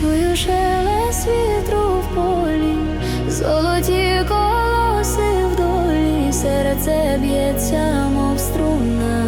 чую шелест вітру в полі, золоті колоси вдолі, серце б'ється, мов струна.